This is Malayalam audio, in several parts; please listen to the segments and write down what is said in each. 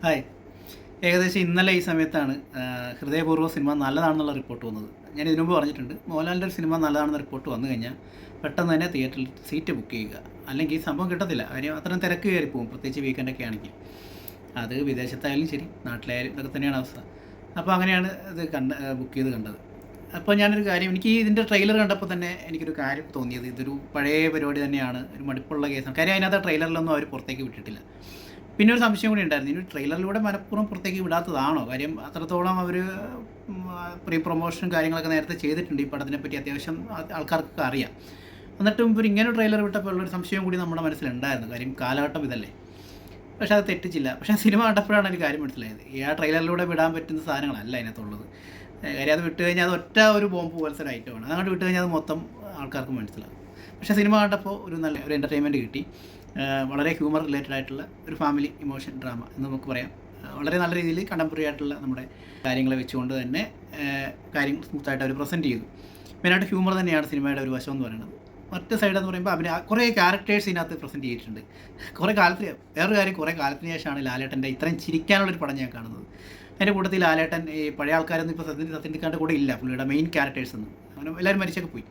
ഹായ്. ഏകദേശം ഇന്നലെ ഈ സമയത്താണ് ഹൃദയപൂർവം സിനിമ നല്ലതാണെന്നുള്ള റിപ്പോർട്ട് വന്നത്. ഞാൻ ഇതിനു മുമ്പ് പറഞ്ഞിട്ടുണ്ട് മോഹൻലാലിന്റെ ഒരു സിനിമ നല്ലതാണെന്ന റിപ്പോർട്ട് വന്നു കഴിഞ്ഞാൽ പെട്ടെന്ന് തന്നെ തിയേറ്ററിൽ സീറ്റ് ബുക്ക് ചെയ്യുക. അല്ലെങ്കിൽ ഈ സംഭവം കിട്ടത്തില്ല അതിന് അത്രയും തിരക്ക് കയറി പോകും പ്രത്യേകിച്ച് വീക്കെൻഡൊക്കെ ആണെങ്കിൽ. അത് വിദേശത്തായാലും ശരി നാട്ടിലായാലും ഇതൊക്കെ തന്നെയാണ് അവസ്ഥ. അപ്പോൾ അങ്ങനെയാണ് ഇത് കണ്ട ബുക്ക് ചെയ്ത് കണ്ടത്. അപ്പോൾ ഞാനൊരു കാര്യം എനിക്ക് ഇതിന്റെ ട്രെയിലർ കണ്ടപ്പോൾ തന്നെ എനിക്കൊരു കാര്യം തോന്നിയത് ഇതൊരു പഴയ പരിപാടി തന്നെയാണ് ഒരു മടുപ്പുള്ള കേസാണ്. കാര്യം അതിനകത്ത് ട്രെയിലറിലൊന്നും അവർ പുറത്തേക്ക് വിട്ടിട്ടില്ല. പിന്നെ ഒരു സംശയം കൂടി ഉണ്ടായിരുന്നു. ഇനി ട്രെയിലറിലൂടെ മനഃപൂർവം പുറത്തേക്ക് വിടാത്തതാണോ? കാര്യം അത്രത്തോളം അവർ പ്രീ പ്രൊമോഷൻ കാര്യങ്ങളൊക്കെ നേരത്തെ ചെയ്തിട്ടുണ്ട്. ഈ പടത്തിനെ പറ്റി അത്യാവശ്യം ആൾക്കാർക്കൊക്കെ അറിയാം. എന്നിട്ടും ഇവർ ഇങ്ങനെ ട്രെയിലർ വിട്ടപ്പോൾ ഉള്ളൊരു സംശയം കൂടി നമ്മുടെ മനസ്സിലുണ്ടായിരുന്നു. കാര്യം കാലഘട്ടം ഇതല്ലേ. പക്ഷെ അത് തെറ്റിച്ചില്ല. പക്ഷേ സിനിമ കണ്ടപ്പോഴാണ് എനിക്ക് കാര്യം മനസ്സിലായത്. ഈ ആ ട്രെയിലറിലൂടെ വിടാൻ പറ്റുന്ന സാധനങ്ങളല്ല അതിനകത്തുള്ളത്. കാര്യം അത് വിട്ട് കഴിഞ്ഞാൽ അത് ഒറ്റ ഒരു ബോംബ് പോലത്തെ ഒരു ഐറ്റമാണ്. അതങ്ങോട്ട് വിട്ട് കഴിഞ്ഞാൽ അത് മൊത്തം ആൾക്കാർക്ക് മനസ്സിലാകും. പക്ഷേ സിനിമ കണ്ടപ്പോൾ ഒരു നല്ല ഒരു എന്റർടൈൻമെന്റ് കിട്ടി. വളരെ ഹ്യൂമർ റിലേറ്റഡ് ആയിട്ടുള്ള ഒരു ഫാമിലി ഇമോഷൻ ഡ്രാമ എന്ന് നമുക്ക് പറയാം. വളരെ നല്ല രീതിയിൽ കണ്ടംപററി ആയിട്ടുള്ള നമ്മുടെ കാര്യങ്ങളെ വെച്ചുകൊണ്ട് തന്നെ കാര്യങ്ങൾ സ്മൂത്തായിട്ട് അവർ പ്രസന്റ് ചെയ്തു. മെയിനായിട്ട് ഹ്യൂമർ തന്നെയാണ് സിനിമയുടെ ഒരു വശം എന്ന് പറയുന്നത്. മറ്റ് സൈഡ് എന്ന് പറയുമ്പോൾ അവന് കുറേ ക്യാരക്ടേഴ്സ് ഇതിനകത്ത് പ്രസന്റ് ചെയ്തിട്ടുണ്ട്. കുറേ കാലത്തിന് വേറൊരു കാര്യം കുറേ കാലത്തിന് ശേഷമാണ് ലാലേട്ടന്റെ ഇത്രയും ചിരിക്കാനുള്ളൊരു പടം ഞാൻ കാണുന്നത്. എന്റെ കൂട്ടത്തിൽ ലാലേട്ടൻ ഈ പഴയ ആൾക്കാരൊന്നും ഇപ്പോൾ സത്യൻ സത്യനിക്കാന്റെ കൂടെ ഇല്ല. പുള്ളിയുടെ മെയിൻ ക്യാരക്ടേഴ്സ് ഒന്നും. എല്ലാവരും മരിച്ചൊക്കെ പോയി.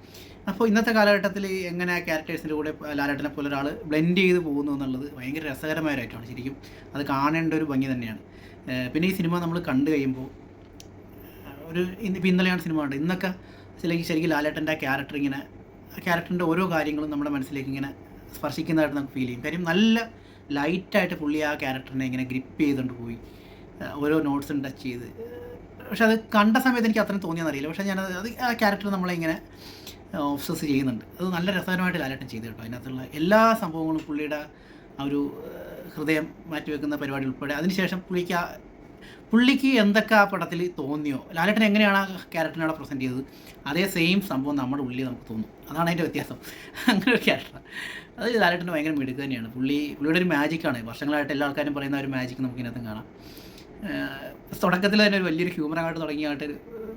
അപ്പോൾ ഇന്നത്തെ കാലഘട്ടത്തിൽ എങ്ങനെ ആ ക്യാരക്ടേഴ്സിന്റെ കൂടെ ലാലേട്ടനെ പോലെ ഒരാൾ ബ്ലെൻഡ് ചെയ്ത് പോകുന്നു എന്നുള്ളത് ഭയങ്കര രസകരമായ ഒരു ഐറ്റമാണ് ശരിക്കും. അത് കാണേണ്ട ഒരു ഭംഗി തന്നെയാണ്. പിന്നെ ഈ സിനിമ നമ്മൾ കണ്ടു കഴിയുമ്പോൾ ഒരു ഇന്ന് ഇപ്പോൾ ഇന്നലെയാണ് സിനിമ കണ്ടത്. ഇന്നൊക്കെ ശരിക്കും ശരിക്കും ലാലേട്ടന്റെ ആ ക്യാരക്ടർ ഇങ്ങനെ ആ ക്യാരക്ടറിന്റെ ഓരോ കാര്യങ്ങളും നമ്മുടെ മനസ്സിലേക്ക് ഇങ്ങനെ സ്പർശിക്കുന്നതായിട്ട് നമുക്ക് ഫീൽ ചെയ്യും. കാര്യം നല്ല ലൈറ്റായിട്ട് പുള്ളി ആ ക്യാരക്ടറിനെ ഇങ്ങനെ ഗ്രിപ്പ് ചെയ്തുകൊണ്ട് പോയി. ഓരോ നോട്ട്സും ടച്ച് ചെയ്ത് പക്ഷെ അത് കണ്ട സമയത്ത് എനിക്ക് അത്രയും തോന്നിയെന്നറിയില്ല പക്ഷേ ഞാനത് അത് ആ ക്യാരക്ടർ നമ്മളിങ്ങനെ ഓബ്സസ് ചെയ്യുന്നുണ്ട്. അത് നല്ല രസകരമായിട്ട് ലാലേട്ടൻ ചെയ്തു കേട്ടോ. അതിനകത്തുള്ള എല്ലാ സംഭവങ്ങളും പുള്ളിയുടെ ആ ഒരു ഹൃദയം മാറ്റിവെക്കുന്ന പരിപാടി ഉൾപ്പെടെ. അതിനുശേഷം പുള്ളിക്ക് ആ പുള്ളിക്ക് എന്തൊക്കെ ആ പടത്തിൽ തോന്നിയോ? ലാലേട്ടൻ എങ്ങനെയാണ് ആ ക്യാരക്ടറിനെ പ്രസന്റ് ചെയ്തത്? അതേ സെയിം സംഭവം നമ്മുടെ ഉള്ളിൽ നമുക്ക് തോന്നും. അതാണ് അതിന്റെ വ്യത്യാസം. അങ്ങനെ ഒരു ക്യാരക്ടർ അത് ലാലേട്ടന്റെ ഭയങ്കര മിടുക്ക് തന്നെയാണ്. പുള്ളി പുള്ളിയുടെ ഒരു മാജിക്കാണ് വർഷങ്ങളായിട്ട് എല്ലാ ആൾക്കാരും പറയുന്ന ഒരു മാജിക്ക് നമുക്കിതിനകത്തും കാണാം. തുടക്കത്തിൽ തന്നെ ഒരു വലിയൊരു ഹ്യൂമർ അങ്ങോട്ട് തുടങ്ങിയായിട്ട്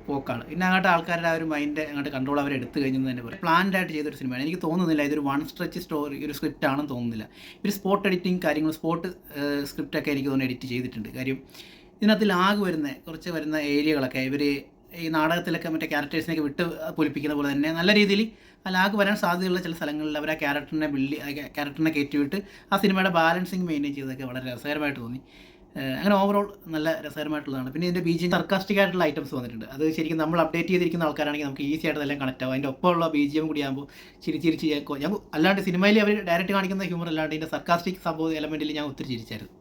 പോക്കാണ്. പിന്നെ അങ്ങോട്ട് ആൾക്കാരുടെ ആ ഒരു മൈൻഡ് അങ്ങോട്ട് കൺട്രോൾ അവർ എടുത്തു കഴിഞ്ഞെന്ന് തന്നെ പറയും പ്ലാൻഡ് ആയിട്ട് ചെയ്തൊരു സിനിമയാണ് എനിക്ക് തോന്നുന്നില്ല ഇതൊരു വൺ സ്ട്രെച്ച് സ്റ്റോറി ഒരു സ്ക്രിപ്റ്റ് ആണെന്ന് തോന്നുന്നില്ല. ഒരു സ്പോട്ട് എഡിറ്റിംഗ് കാര്യങ്ങൾ സ്പോട്ട് സ്ക്രിപ്റ്റൊക്കെ എനിക്ക് തോന്നുന്നു എഡിറ്റ് ചെയ്തിട്ടുണ്ട്. കാര്യം ഇതിനകത്ത് ലാഗ് വരുന്ന കുറച്ച് വരുന്ന ഏരിയകളൊക്കെ ഇവർ ഈ നാടകത്തിലൊക്കെ മറ്റേ ക്യാരക്ടേഴ്സിനൊക്കെ വിട്ട് പൊലിപ്പിക്കുന്ന പോലെ തന്നെ നല്ല രീതിയിൽ ആ ലാഗ് വരാൻ സാധ്യതയുള്ള ചില സ്ഥലങ്ങളിൽ അവർ ആ ക്യാരക്ടറിനെ ബിൽഡ് ക്യാരക്ടറിനെ കയറ്റിവിട്ട് ആ സിനിമയുടെ ബാലൻസിങ് മെയിന്റെയിൻ ചെയ്തതൊക്കെ വളരെ രസകരമായിട്ട് തോന്നി. അങ്ങനെ ഓവറോൾ നല്ല രസകരമായിട്ടുള്ളതാണ്. പിന്നെ ഇതിന്റെ ബി സർക്കാസ്റ്റിക് ആയിട്ടുള്ള ഐറ്റംസ് വന്നിട്ടുണ്ട്. അത് ശരിക്കും നമ്മൾ അപ്ഡേറ്റ് ചെയ്തിരിക്കുന്ന ആൾക്കാരാണെങ്കിൽ നമുക്ക് ഈസി ആയിട്ട് എല്ലാം കണക്ട് ആവും. അതിന്റെ ഒപ്പമുള്ള ബി ജി എം കൂടി ആകുമ്പോൾ ചിരി ചിരിച്ച് ഞാൻ അല്ലാണ്ട് സിനിമയിൽ അവർ ഡയറക്റ്റ് കാണിക്കുന്ന ഹ്യൂമർ അല്ലാണ്ട് ഇതിന്റെ സർക്കാസ്റ്റിക് സംഭവം എലമെന്റിൽ ഞാൻ ഒത്തിരി ചിരിച്ചായിരുന്നു.